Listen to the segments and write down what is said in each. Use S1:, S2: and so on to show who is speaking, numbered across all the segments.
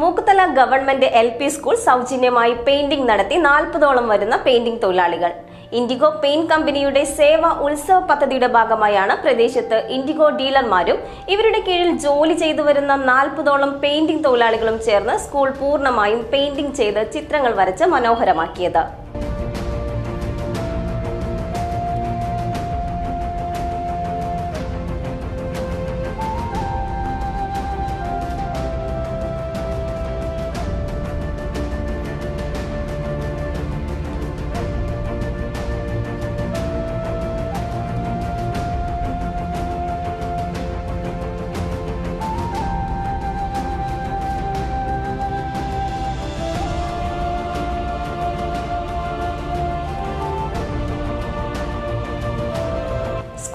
S1: Mookkuthala government L P school സൗജന്യമായി painting നടത്തി നാൽപ്പതോളം വരുന്ന പെയിന്റിംഗ് തൊഴിലാളികൾ. ഇൻഡിഗോ പെയിന്റ് കമ്പനിയുടെ സേവ ഉത്സവ പദ്ധതിയുടെ ഭാഗമായാണ് പ്രദേശത്ത് ഇൻഡിഗോ ഡീലർമാരും ഇവരുടെ കീഴിൽ ജോലി ചെയ്തു വരുന്ന നാൽപ്പതോളം പെയിന്റിംഗ് തൊഴിലാളികളും ചേർന്ന് സ്കൂൾ പൂർണമായും പെയിന്റിംഗ് ചെയ്ത് ചിത്രങ്ങൾ വരച്ച് മനോഹരമാക്കിയത്.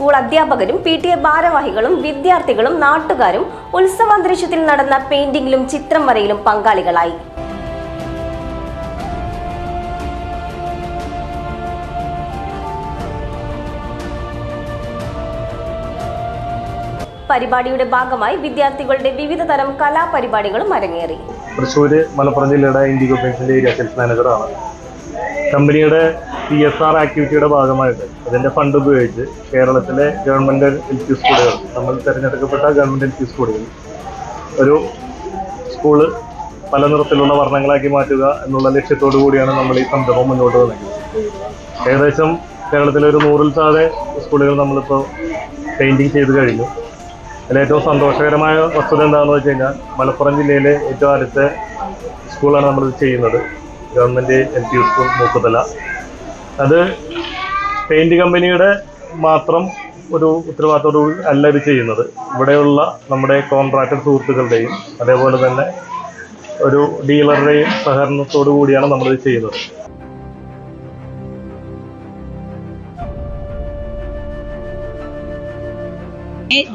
S1: സ്കൂൾ അധ്യാപകരും പി ടി എ ഭാരവാഹികളും വിദ്യാർത്ഥികളും നാട്ടുകാരും ഉത്സവാന്തരീക്ഷത്തിൽ നടന്ന പെയിന്റിംഗിലും ചിത്രം വരയിലും പങ്കാളികളായി. പരിപാടിയുടെ ഭാഗമായി വിദ്യാർത്ഥികളുടെ വിവിധ തരം കലാപരിപാടികളും അരങ്ങേറി.
S2: തൃശ്ശൂര് മലപ്പുറം ജില്ലയുടെ ഇൻഡിഗോ പെയിൻസിന്റെ ഏരിയ സെയിൽസ് മാനേജറാണ്. കമ്പനിയുടെ പി എസ് ആർ ആക്ടിവിറ്റിയുടെ ഭാഗമായിട്ട് അതിന്റെ ഫണ്ട് ഉപയോഗിച്ച് കേരളത്തിലെ ഗവൺമെന്റ് എൽ പി സ്കൂളുകൾ നമ്മൾ തിരഞ്ഞെടുക്കപ്പെട്ട ഗവൺമെന്റ് എൽ പി സ്കൂളുകൾ ഒരു സ്കൂൾ പല നിറത്തിലുള്ള വർണങ്ങളാക്കി മാറ്റുക എന്നുള്ള ലക്ഷ്യത്തോടു കൂടിയാണ് നമ്മൾ ഈ സംരംഭം മുന്നോട്ട് വന്നിരിക്കുന്നത് ഏകദേശം കേരളത്തിലെ ഒരു നൂറിൽ താഴെ സ്കൂളുകൾ നമ്മളിപ്പോൾ പെയിന്റിങ് ചെയ്ത് കഴിഞ്ഞു. അതിൽ ഏറ്റവും സന്തോഷകരമായ വസ്തുത എന്താണെന്ന് വെച്ച് കഴിഞ്ഞാൽ മലപ്പുറം ജില്ലയിലെ ഏറ്റവും അടുത്ത സ്കൂളാണ് നമ്മളിത് ചെയ്യുന്നത്. Government L P school Mookkuthala അത് പെയിന്റ് കമ്പനിയുടെ മാത്രം ഒരു ഉത്തരവാദിത്തോടു അല്ല ഇത് ചെയ്യുന്നത്. ഇവിടെയുള്ള നമ്മുടെ കോൺട്രാക്ടർ സുഹൃത്തുക്കളുടെയും അതേപോലെ തന്നെ ഒരു ഡീലറുടെയും സഹകരണത്തോടു കൂടിയാണ് നമ്മളിത് ചെയ്യുന്നത്.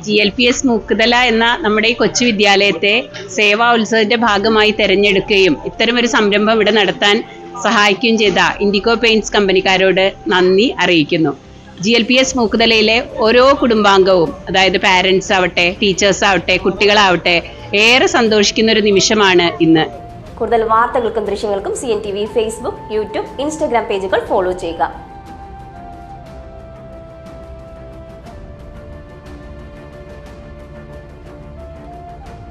S3: G L P S Mookkuthala എന്ന നമ്മുടെ ഈ കൊച്ചു വിദ്യാലയത്തെ സേവാ ഉത്സവത്തിന്റെ ഭാഗമായി തെരഞ്ഞെടുക്കുകയും ഇത്തരമൊരു സംരംഭം ഇവിടെ നടത്താൻ സഹായിക്കുകയും ചെയ്ത ഇൻഡിഗോ പെയിന്റ്സ് കമ്പനിക്കാരോട് നന്ദി അറിയിക്കുന്നു. ജി എൽ പി എസ് മൂക്കുതലയിലെ ഓരോ കുടുംബാംഗവും അതായത് പാരൻസ് ആവട്ടെ ടീച്ചേഴ്സ് ആവട്ടെ കുട്ടികളാവട്ടെ ഏറെ സന്തോഷിക്കുന്ന ഒരു നിമിഷമാണ് ഇന്ന്.
S1: കൂടുതൽ വാർത്തകൾക്കും ദൃശ്യങ്ങൾക്കും C N T V Facebook YouTube Instagram പേജുകൾ ഫോളോ ചെയ്യുക.